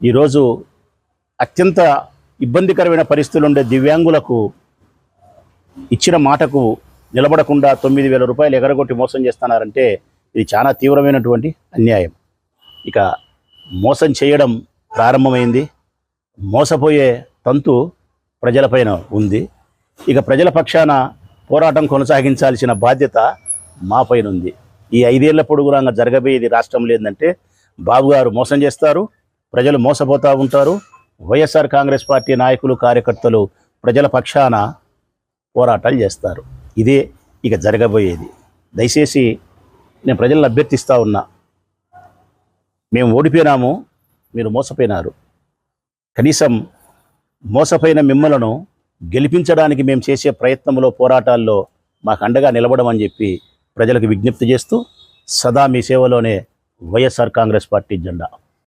ఈరోజు అత్యంత ఇబ్బందికరమైన పరిస్థితులు ఉండే దివ్యాంగులకు ఇచ్చిన మాటకు నిలబడకుండా తొమ్మిది వేల రూపాయలు ఎగరగొట్టి మోసం చేస్తున్నారంటే ఇది చాలా తీవ్రమైనటువంటి అన్యాయం. ఇక మోసం చేయడం ప్రారంభమైంది. మోసపోయే తంతు ప్రజలపైన ఉంది. ఇక ప్రజల పక్షాన పోరాటం కొనసాగించాల్సిన బాధ్యత మాపైన ఉంది. ఈ ఐదేళ్ళ పొడుగునా జరగబోయేది రాష్ట్రంలో ఏంటంటే బాబుగారు మోసం చేస్తారు ప్రజలు మోసపోతూ ఉంటారు. వైఎస్ఆర్ కాంగ్రెస్ పార్టీ నాయకులు కార్యకర్తలు ప్రజల పక్షాన పోరాటాలు చేస్తారు. ఇదే ఇక జరగబోయేది. దయచేసి నేను ప్రజలను అభ్యర్థిస్తూ ఉన్నా. మేము ఓడిపోయినాము మీరు మోసపోయినారు. కనీసం మోసపోయిన మిమ్మలను గెలిపించడానికి మేము చేసే ప్రయత్నంలో పోరాటాల్లో మాకు అండగా నిలబడమని చెప్పి ప్రజలకు విజ్ఞప్తి చేస్తూ సదా మీ సేవలోనే వైఎస్ఆర్ కాంగ్రెస్ పార్టీ జెండా.